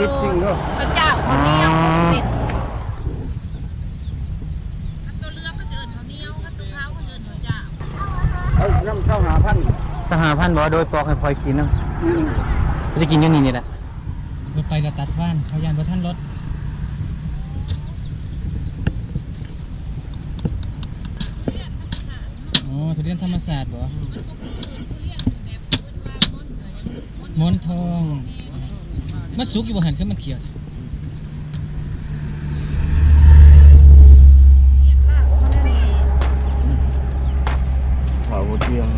ติดสิ่งเด้อพระเจ้าเขาวเหนียวเป็ดขันตัวเรือก็เจินเขาวเหนียวขันตัวเขาก็เจินเขาเจ้าเอาน้ำเช่าหาพันสหพันธ์บอกว่าโดยปอกให้พลอยกินเนาะจะกินยังนี่นี่แหละรถไปแล้วตัดบ้านเขายานรถท่านรถอ๋อทุเรียนธรรมศาสตร์บ่มอนทอง มันสุกอยู่บ่หันขึ้นมันเขียวขาวเทียม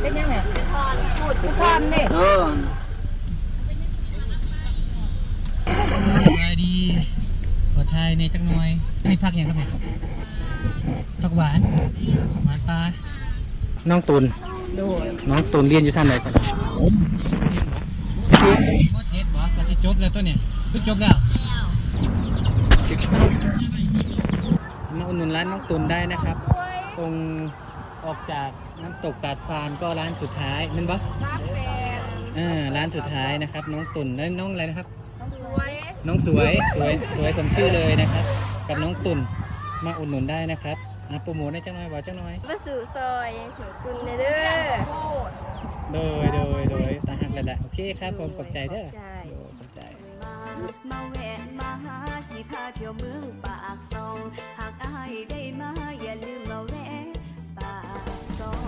เป็นยังไงพรพูดพรนี่เออสบายดีขอทายในจักหน่อยอันนี้พักยังครับเนี่ย พักหวานหวานปลาน้องตุนดูน้องตุนเรียนอยู่ชั้นไหนครับมเจ็ดบ่ก็จะจบแล้วตัวเนี่ยคือจบแล้วมาอุดหนุนร้านน้องตุนได้นะครับ ตรงออกจากน้ำตกตาดฟานก็ร้านสุดท้ายมันปะบ้านแดงอ่าร้านสุดท้ายนะครับ น้องตุนแล้วน้องอะไรนะครับต้องสวย น้องสวยสวยสวยสมชื่อเลยนะครับ กับน้องตุน มาอุดหนุนได้นะครับอะโปรโมทได้จังหน่อยบอกจังหน่อยมาสู่ซอยถือกุลเลยเด้อโดยโดยโดยตาหักแล้วแหละโอเคครับผมขอบใจเด้อขอบใจโอ้ขอบใจมาแวะมาหาสิพาเที่ยวเมืองปากซองหากอายได้มาอย่าลืมมาแวะปากซอง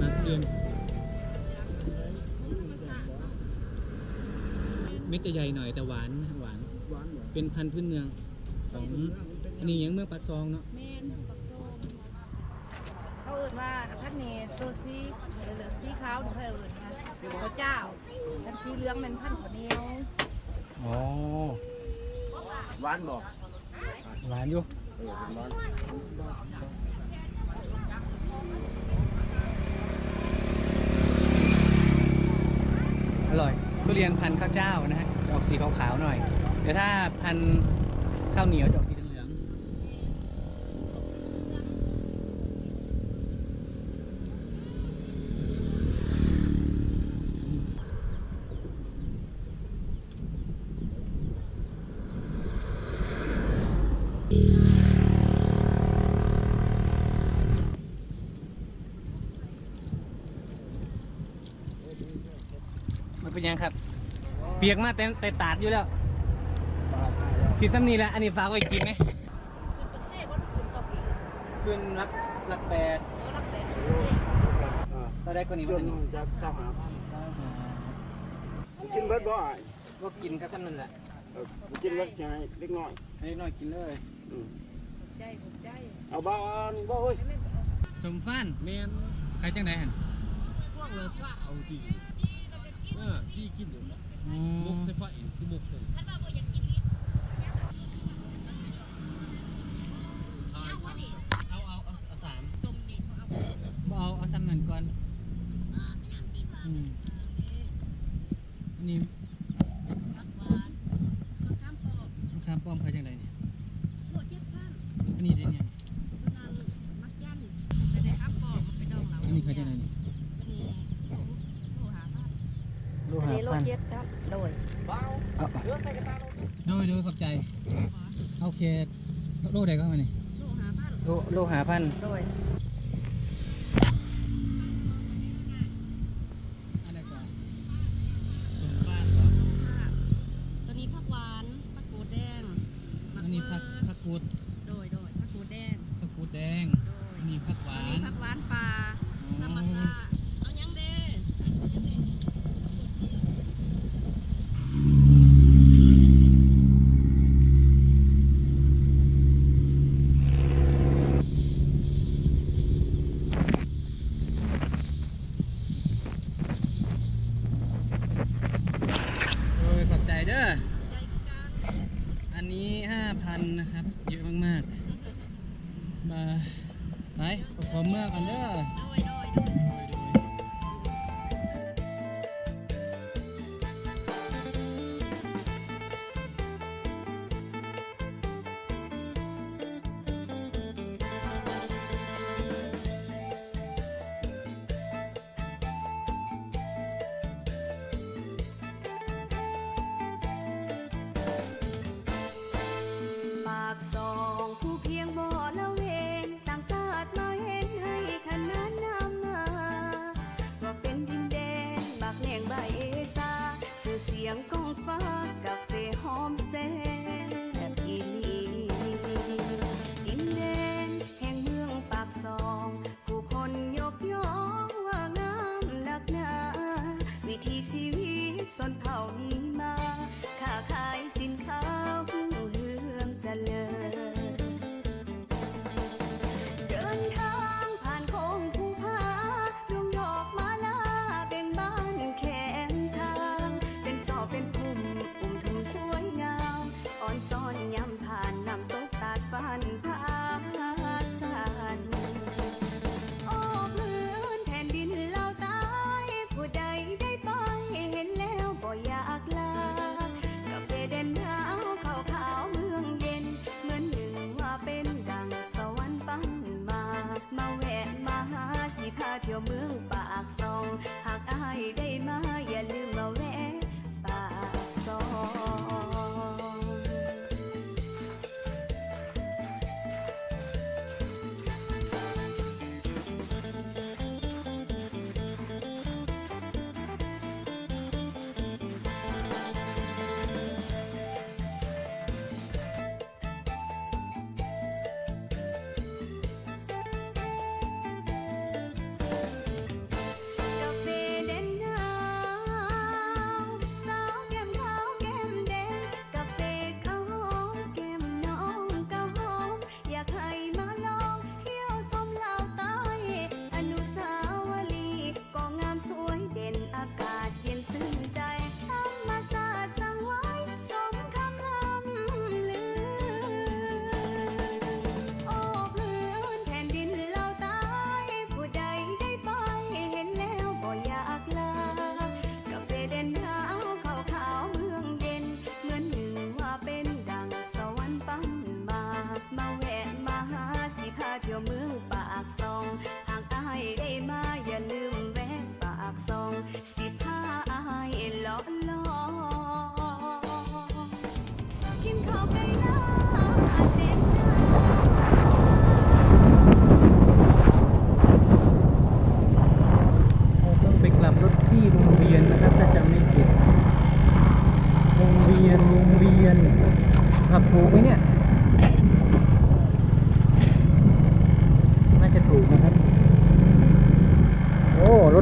มาเตือนเม็ดจะใหญ่หน่อยแต่หวานหวานหวาน เหรอเป็นพันธุ์พื้นเมืองของอันนี้ยังเมืองปักซองเนาะเมนปักโซมเขาเอื่นว่าท่านนี่ตัวสีเหลืองสีขาวหนูเขาเอื่นนะพระเจ้าท่านสีเหลืองเป็นพันธุ์ข้าวเหนียวอ๋อหวานบ่หวานอยู่เออเป็นหวานอร่อยทุเรียนพันธุ์ข้าวเจ้านะฮะจะออกสีขาวๆหน่อย แต่ถ้าพันข้าวเหนียวจะออกสีเหลืองมันเป็นยังครับ เปียกมากแต่แต่ตาดอยู่แล้ว กินซ้ำนี่แหละอันนี้ฝากไว้กินไหมขึ้นรักรักแปดอ่าตอนแรกก็นี่จมันนอันนี้จากเช่าหาพันกินเบิดบ่อ้ายก็กินครับท่านนั่นแหละเออกินเบิดสิให้เล็กน้อยอันนี้น้อยกินเลยอืมใจผมใจเอาบ่เอานี่บ่เอ้ยสมฟันเมนใครจังไหนหันพวกเราซะเอาทีเออที่กินอยู่นะอ๋อมุกใส่ฟ้าอีกคือมุกเลยเอาเอาเอาเอาสาม สมนี่เขาเอา บ่เอาเอาซ้ำนั่นก่อนอืมอันนี้ ผักหวานมะขามปอก มะขามป้อมใครจังไหนเนี่ย ถั่วเจ็ดพั นอันนี้ได้เนี่ยนั่นมักจันแต่ได้ครับปอกมันไปดองเราอันนี้ใครจังไหนเนี่ยอันนี้โลหะบ้านโลอันหะนี้โลพันเจ็ดครับโดยเอาโดยโดยขอบใจโอเคโลใดก็มานี่โลหะบ้านโลโลหาพันโดยอันไหนก่อนสมบ้านเหรอค่ะตัวนี้ผักหวานผักกูดแดงมะ อันนี้ เขื ผัก อ ผักกูด โดยโดยผักกูดแดง ผักกูดแดง โดย อันนี้ผักหวา อันนี้ น ผักหวานปลา อ๋อ ธรรมชาติเอายังเด้เอายังเด้ อ อันนี้ห้าพันนะครับ เยอะมากๆ มาไปขอเมื่ อกัน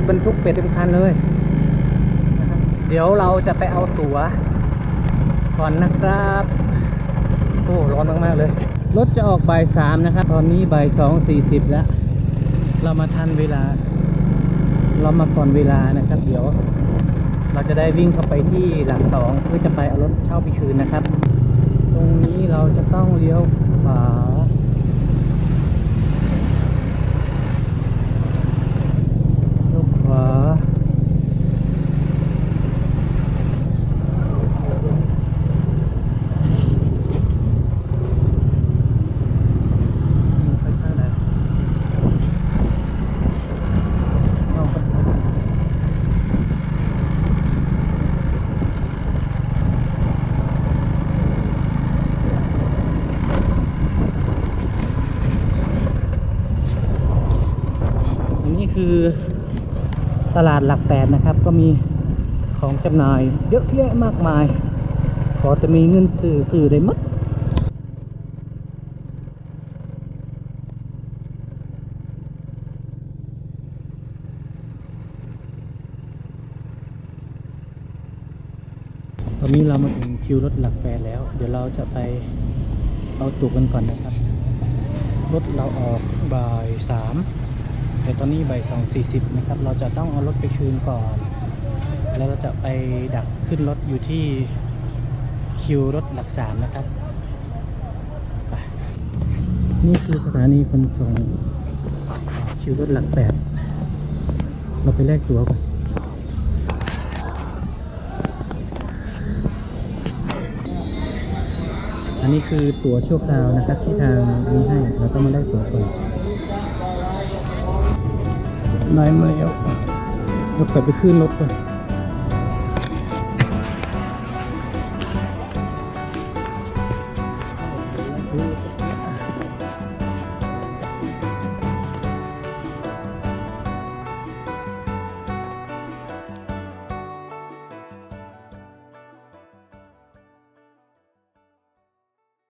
ถบรรทุกเป็ดเต็มคันเลยนะครับเดี๋ยวเราจะไปเอาตั๋วก่อนนะครับโอ้ร้อนมากๆเลย รถจะออกบ่ายสามนะครับ ตอนนี้บ่ายสองสี่สิบแล้ว เรามาทันเวลา เรามาก่อนเวลานะครับ เดี๋ยว เราจะได้วิ่งเข้าไปที่หลักสองเพื่อจะไปเอารถเช่าไปคืนนะครับ ตรงนี้เราจะต้องเลี้ยวขวา เลี้ยวขวา ไปทางไหนเอาไป อันนี้คือตลาดหลักแปดนะครับ ก็มีของจำหน่ายเยอะแยะมากมาย ขอจะมีเงินสื่อสื่อได้หมดตอนนี้เรามาถึงคิวรถหลักแปดแล้ว เดี๋ยวเราจะไปเอาตั๋วกันก่อนนะครับ รถเราออกบ่ายสาม แต่ตอนนี้บ่ายสองสี่สิบนะครับ เราจะต้องเอารถไปคืนก่อน แล้วเราจะไปดักขึ้นรถอยู่ที่คิวรถหลักสามนะครับไปนี่คือสถานีขนส่งคิวรถหลักแปดเราไปแลกตั๋วก่อนอันนี้คือตั๋วชั่วคราวนะครับที่ทางนี้ให้เราต้องมาได้ตั๋วก่อน นายมาแล้วเรากลับไปขึ้นรถก่อน